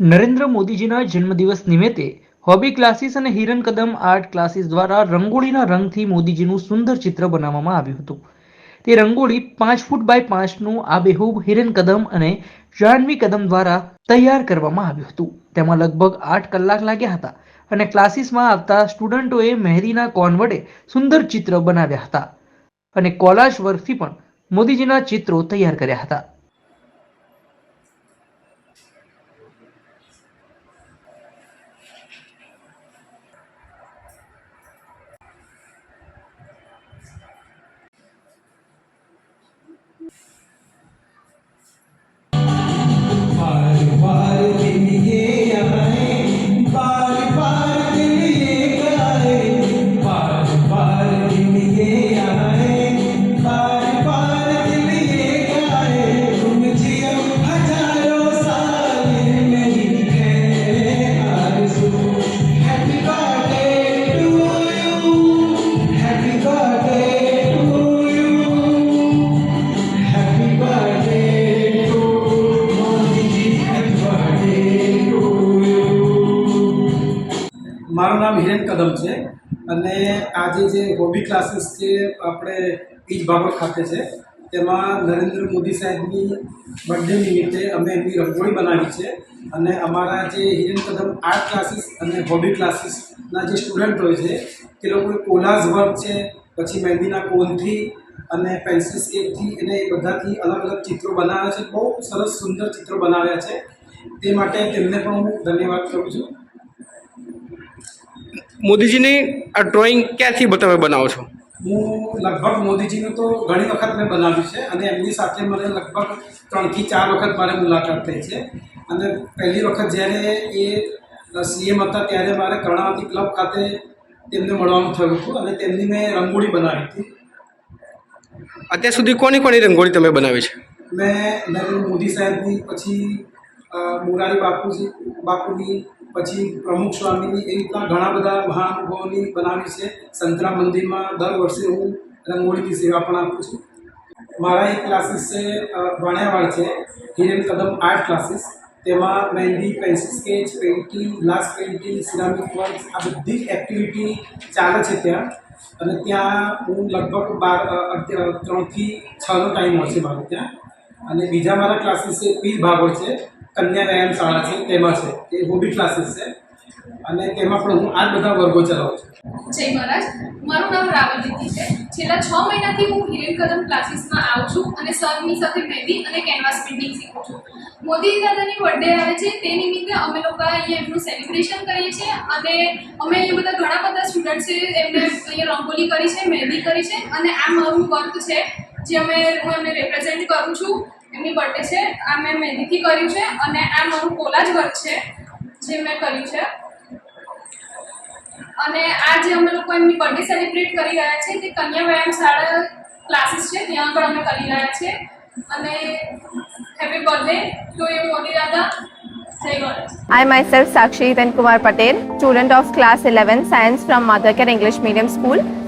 નરેન્દ્ર મોદીજીના જન્મદિવસ નિમિત્તે hobby classes અને હિરન કદમ આર્ટ ક્લાસીસ દ્વારા રંગોળીના રંગથી મોદીજીનું સુંદર ચિત્ર બનાવવામાં આવ્યું હતું. તે રંગોળી પાંચ ફૂટ બાય પાંચનું આબેહૂબ હિરન કદમ અને જાહ્નવી કદમ દ્વારા તૈયાર કરવામાં આવ્યું હતું. તેમાં લગભગ આઠ કલાક લાગ્યા હતા અને ક્લાસીસમાં આવતા સ્ટુડન્ટોએ મહેરીના કોન વડે સુંદર ચિત્ર બનાવ્યા હતા અને કોલાજ વર્કથી પણ મોદીજીના ચિત્રો તૈયાર કર્યા હતા. મારું નામ હિરેન કદમ છે અને આજે જે હોબી ક્લાસીસ જે આપણે પીજ બાબત ખાતે છે. તેમાં નરેન્દ્ર મોદી સાહેબની બર્થડે નિમિત્તે અમે એમની રંગોળી બનાવી છે અને અમારા જે હિરેન કદમ આર્ટ ક્લાસીસ અને હોબી ક્લાસીસના જે સ્ટુડન્ટ હોય છે, તે લોકોએ કોલાઝ વર્ક છે, પછી મહેંદીના કોનથી અને પેન્સિલ સ્કેચથી એને બધાથી અલગ અલગ ચિત્રો બનાવ્યા છે. બહુ સરસ સુંદર ચિત્રો બનાવ્યા છે. તે માટે તેમને પણ હું ધન્યવાદ કરું છું. મોદીજીની આ ડ્રોઈંગ ક્યાંથી તમે બનાવો છો? હું લગભગ મોદીજીનું તો ઘણી વખત મેં બનાવ્યું છે અને એમની સાથે મને લગભગ ત્રણથી ચાર વખત મારે મુલાકાત થઈ છે. અને પહેલી વખત જ્યારે એ સીએમ હતા ત્યારે મારે કર્ણાવતી ક્લબ ખાતે તેમને મળવાનું થયું હતું અને તેમની મેં રંગોળી બનાવી હતી. અત્યાર સુધી કોની કોની રંગોળી તમે બનાવી છે? મેં નરેન્દ્ર મોદી સાહેબની પછી મોરારી બાપુજી બાપુની પછી પ્રમુખ સ્વામીની એ રીતના ઘણા બધા મહાનુભાવોની બનાવી છે. સંતરા મંદિરમાં દર વર્ષે હું રંગોળીની સેવા પણ આપું છું. મારા એક ક્લાસીસ છે વાણિયાવાડ છે. હિરેન કદમ આર્ટ ક્લાસીસ તેમાં mehndi pencil sketch painting glass painting ceramic work આ બધી એક્ટિવિટી ચાલે છે ત્યાં. અને ત્યાં હું લગભગ બાર ત્રણથી છનો ટાઈમ હોય છે મારો ત્યાં. અને બીજા મારા ક્લાસીસ છે પીર ભાગોળ છે કન્યા વ્યાયામ શાળા છે, તેમાં છે. એ હોબી ક્લાસીસ છે. અને તેમાં પણ હું આ બધા વર્ગો ચલાવું છું. જય મહારાજ. મારું નામ રાવલ છે. છેલ્લા છ મહિનાથી હું હિરેન કદમ ક્લાસીસમાં આવું છું અને સરની સાથે મહેંદી અને કેનવાસ પેઇન્ટિંગ શીખું છું. મોદી દાદાની બર્થડે આવે છે, તે નિમિત્તે અમે લોકો અહીંયા એમનું સેલિબ્રેશન કરીએ છીએ અને અમે અહીંયા બધા ઘણા બધા સ્ટુડન્ટ છે, એમને અહીંયા રંગોલી કરી છે મહેંદી કરી છે અને આ મારું વર્ક છે. જે અમે હું એમને રિપ્રેઝેન્ટ કરું છું એમની બર્થડે છે આ મેં મહેંદીથી કર્યું છે અને આ મારું કોલાજ વર્ક છે જે મેં કર્યું છે. અને આ જે અમે લોકો એમની બર્થડે સેલિબ્રેટ કરી રહ્યા છે તે કન્યા વ્યાયામ શાળા ક્લાસીસ છે ત્યાં આગળ અમે કરી રહ્યા છે. અને happy birthday to you Modi દાદા. I myself Sakshi Kumar Patel, student of class 11 science from Madhakar English Medium School.